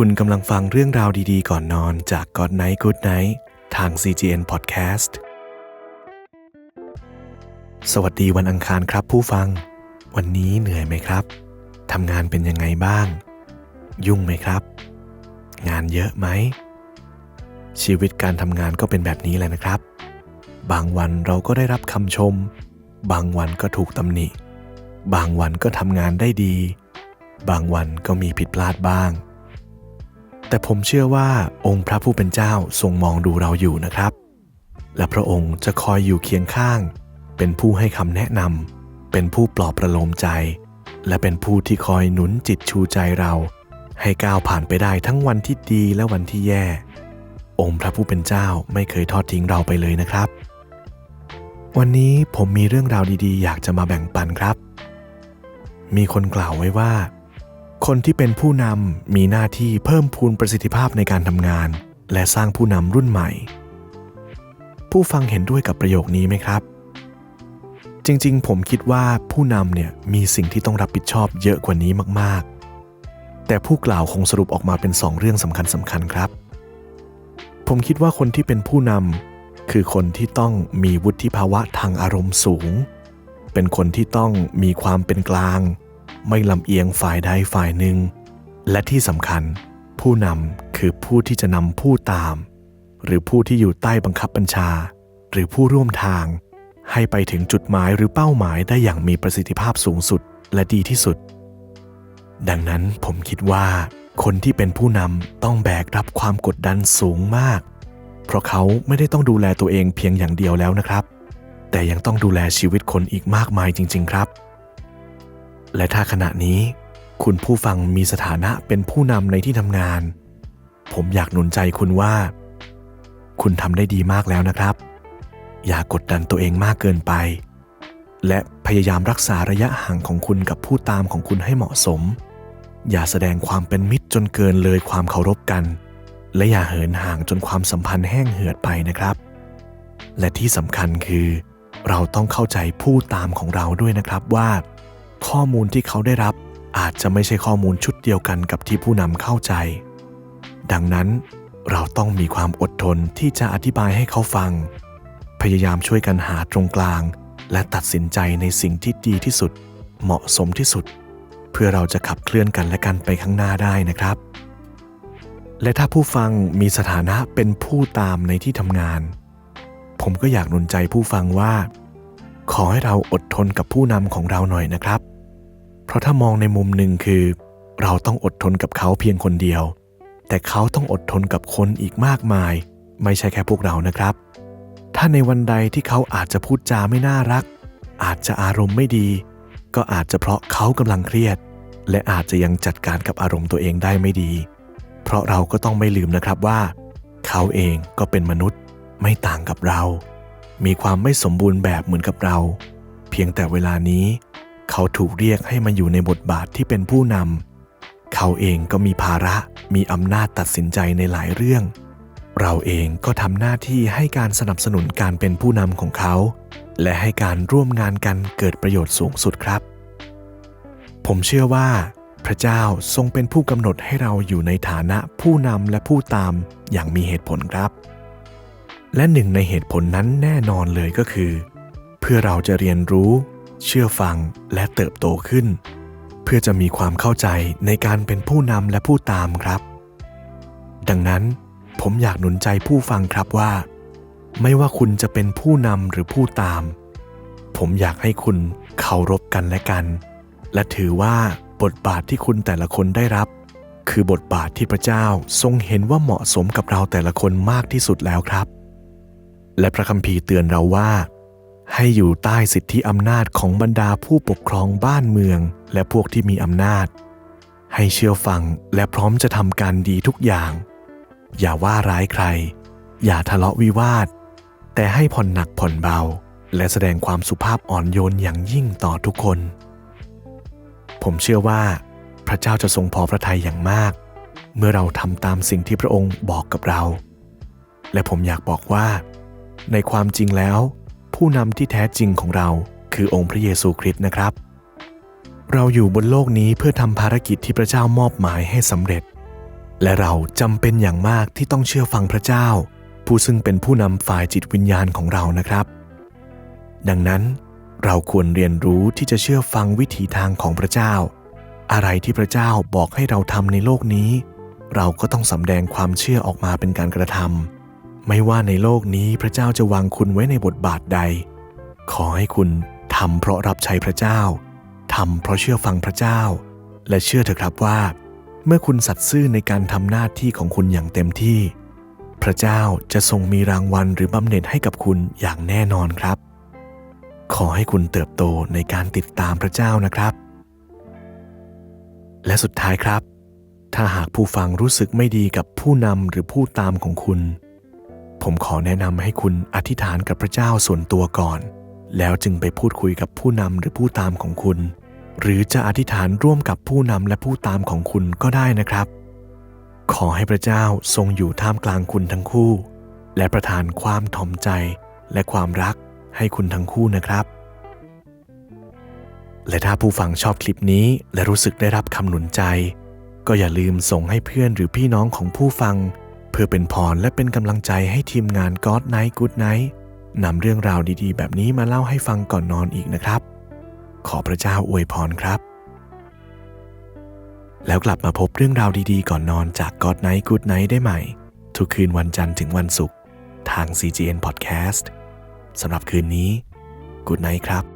คุณกำลังฟังเรื่องราวดีๆ ก่อนนอนจาก God Night Good Night ทาง CGN Podcast สวัสดีวันอังคารครับผู้ฟัง วันนี้เหนื่อยไหมครับ ทำงานเป็นยังไงบ้าง ยุ่งไหมครับ งานเยอะไหม ชีวิตการทำงานก็เป็นแบบนี้แหละนะครับ บางวันเราก็ได้รับคำชม บางวันก็ถูกตำหนิ บางวันก็ทำงานได้ดี บางวันก็มีผิดพลาดบ้าง แต่ผมเชื่อว่าองค์พระผู้เป็นเจ้าทรงมองดูเราอยู่นะครับ และพระองค์จะคอยอยู่เคียงข้าง เป็นผู้ให้คำแนะนำเป็นผู้ปลอบประโลมใจ และเป็นผู้ที่คอยหนุนจิตชูใจเรา ให้ก้าวผ่านไปได้ทั้งวันที่ดีและวันที่แย่ องค์พระผู้เป็นเจ้าไม่เคยทอดทิ้งเราไปเลยนะครับ วันนี้ผมมีเรื่องราวดีๆ อยากจะมาแบ่งปันครับ มีคนกล่าวไว้ว่า คนที่เป็นผู้นำมีหน้าที่เพิ่มพูนประสิทธิภาพในการทำงาน และสร้างผู้นำรุ่นใหม่ ผู้ฟังเห็นด้วยกับประโยคนี้ไหมครับ จริงๆ ผมคิดว่าผู้นำเนี่ยมีสิ่งที่ต้องรับผิดชอบเยอะกว่านี้มากๆ แต่ผู้กล่าวคงสรุปออกมาเป็นสองเรื่องสำคัญสำคัญครับ ผมคิดว่าคนที่เป็นผู้นำคือคนที่ต้องมีวุฒิภาวะทางอารมณ์สูง เป็นคนที่ต้องมีความเป็นกลาง ไม่ลำเอียงฝ่ายใดฝ่ายหนึ่ง และที่สำคัญ ผู้นำคือผู้ที่จะนำผู้ตาม หรือผู้ที่อยู่ใต้บังคับบัญชา หรือผู้ร่วมทาง ให้ไปถึงจุดหมายหรือเป้าหมายได้อย่างมีประสิทธิภาพสูงสุดและดีที่สุด ดังนั้นผมคิดว่าคนที่เป็นผู้นำต้องแบกรับความกดดันสูงมาก เพราะเขาไม่ได้ต้องดูแลตัวเองเพียงอย่างเดียวแล้วนะครับ แต่ยังต้องดูแลชีวิตคนอีกมากมายจริง ๆ ครับ และถ้าขณะนี้ คุณผู้ฟังมีสถานะเป็นผู้นำในที่ทำงาน ผมอยากหนุนใจคุณว่า คุณทำได้ดีมากแล้วนะครับ อย่ากดดันตัวเองมากเกินไป และพยายามรักษาระยะห่างของคุณกับผู้ตามของคุณให้เหมาะสม อย่าแสดงความเป็นมิตรจนเกินเลยความเคารพกัน และอย่าเหินห่างจนความสัมพันธ์แห้งเหือดไปนะครับ และที่สำคัญคือ เราต้องเข้าใจผู้ตามของเราด้วยนะครับว่า ข้อมูลที่เขาได้รับอาจจะไม่ใช่ข้อมูลชุดเดียวกันกับที่ผู้นำเข้าใจ ดังนั้นเราต้องมีความอดทนที่จะอธิบายให้เขาฟัง พยายามช่วยกันหาตรงกลาง และตัดสินใจในสิ่งที่ดีที่สุด เหมาะสมที่สุด เพื่อเราจะขับเคลื่อนกันและกันไปข้างหน้าได้นะครับ และถ้าผู้ฟังมีสถานะเป็นผู้ตามในที่ทำงาน ผมก็อยากหนุนใจผู้ฟังว่า ขอให้เราอดทนกับผู้นำของเราหน่อยนะครับ ราะถ้ามองในมุมหนึ่งคือ เราต้องอดทนกับเขาเพียงคนเดียว แต่เขาต้องอดทนกับคนอีกมากมาย ไม่ใช่แค่พวกเรานะครับ ถ้าในวันใดที่เขาอาจจะพูดจาไม่น่ารัก อาจจะอารมณ์ไม่ดี ก็อาจจะเพราะเขากำลังเครียด และอาจจะยังจัดการกับอารมณ์ตัวเองได้ไม่ดี เพราะเราก็ต้องไม่ลืมนะครับว่า เขาเองก็เป็นมนุษย์ไม่ต่างกับเรา มีความไม่สมบูรณ์แบบเหมือนกับเรา เพียงแต่เวลานี้ เขาถูกเรียกให้มาอยู่ในบทบาทที่เป็นผู้นำ เขาเองก็มีภาระ มีอำนาจตัดสินใจในหลายเรื่อง เราเองก็ทำหน้าที่ให้การสนับสนุนการเป็นผู้นำของเขา และให้การร่วมงานกันเกิดประโยชน์สูงสุดครับ ผมเชื่อว่า พระเจ้าทรงเป็นผู้กำหนดให้เราอยู่ในฐานะผู้นำและผู้ตามอย่างมีเหตุผลครับ และหนึ่งในเหตุผลนั้นแน่นอนเลยก็คือ เพื่อเราจะเรียนรู้ เชื่อฟังและเติบโตขึ้น เพื่อจะมีความเข้าใจในการเป็นผู้นำและผู้ตามครับ ดังนั้นผมอยากหนุนใจผู้ฟังครับว่า ไม่ว่าคุณจะเป็นผู้นำหรือผู้ตาม ผมอยากให้คุณเคารพกันและกัน และถือว่าบทบาทที่คุณแต่ละคนได้รับ คือบทบาทที่พระเจ้าทรงเห็นว่าเหมาะสมกับเราแต่ละคนมากที่สุดแล้วครับ และพระคัมภีร์เตือนเราว่า ให้อยู่ใต้สิทธิอำนาจของบรรดาผู้ปกครองบ้านเมือง และพวกที่มีอำนาจ ให้เชื่อฟังและพร้อมจะทำการดีทุกอย่าง อย่าว่าร้ายใคร อย่าทะเลาะวิวาท แต่ให้ผ่อนหนักผ่อนเบา และแสดงความสุภาพอ่อนโยนอย่างยิ่งต่อทุกคน ผมเชื่อว่า พระเจ้าจะทรงพอพระทัยอย่างมาก เมื่อเราทำตามสิ่งที่พระองค์บอกกับเรา และผมอยากบอกว่า ในความจริงแล้ว ผู้นำที่แท้จริงของเราคือองค์พระเยซูคริสต์นะครับ เราอยู่บนโลกนี้เพื่อทำภารกิจที่พระเจ้ามอบหมายให้สำเร็จ และเราจำเป็นอย่างมากที่ต้องเชื่อฟังพระเจ้า ผู้ซึ่งเป็นผู้นำฝ่ายจิตวิญญาณของเรานะครับ ดังนั้นเราควรเรียนรู้ที่จะเชื่อฟังวิถีทางของพระเจ้า อะไรที่พระเจ้าบอกให้เราทำในโลกนี้ เราก็ต้องสำแดงความเชื่อออกมาเป็นการกระทำ ไม่ว่าในโลกนี้พระเจ้าจะวางคุณไว้ในบทบาทใด ขอให้คุณทำเพราะรับใช้พระเจ้าทำเพราะเชื่อฟังพระเจ้า และเชื่อเถอะครับว่า เมื่อคุณสัตย์ซื่อในการทำหน้าที่ของคุณอย่างเต็มที่ พระเจ้าจะทรงมีรางวัลหรือบำเหน็จให้กับคุณอย่างแน่นอนครับ ขอให้คุณเติบโตในการติดตามพระเจ้านะครับ และสุดท้ายครับ ถ้าหากผู้ฟังรู้สึกไม่ดีกับผู้นำหรือผู้ตามของคุณ ผมขอแนะนำให้คุณอธิษฐานกับพระเจ้าส่วนตัวก่อน แล้วจึงไปพูดคุยกับผู้นำหรือผู้ตามของคุณ หรือจะอธิษฐานร่วมกับผู้นำและผู้ตามของคุณก็ได้นะครับ ขอให้พระเจ้าทรงอยู่ท่ามกลางคุณทั้งคู่ และประทานความถ่อมใจและความรักให้คุณทั้งคู่นะครับ และถ้าผู้ฟังชอบคลิปนี้และรู้สึกได้รับคำหนุนใจ ก็อย่าลืมส่งให้เพื่อนหรือพี่น้องของผู้ฟัง เพื่อเป็นพรและเป็นกำลังใจให้ทีมงาน God Night Good Night นำเรื่องราวดีๆ แบบนี้มาเล่าให้ฟังก่อนนอนอีกนะครับ ขอพระเจ้าอวยพรครับ แล้วกลับมาพบเรื่องราวดีๆ ก่อนนอนจาก God Night Good Night ได้ใหม่ ทุกคืนวันจันทร์ถึงวันศุกร์ทาง CGN Podcast สำหรับคืนนี้ Good Night ครับ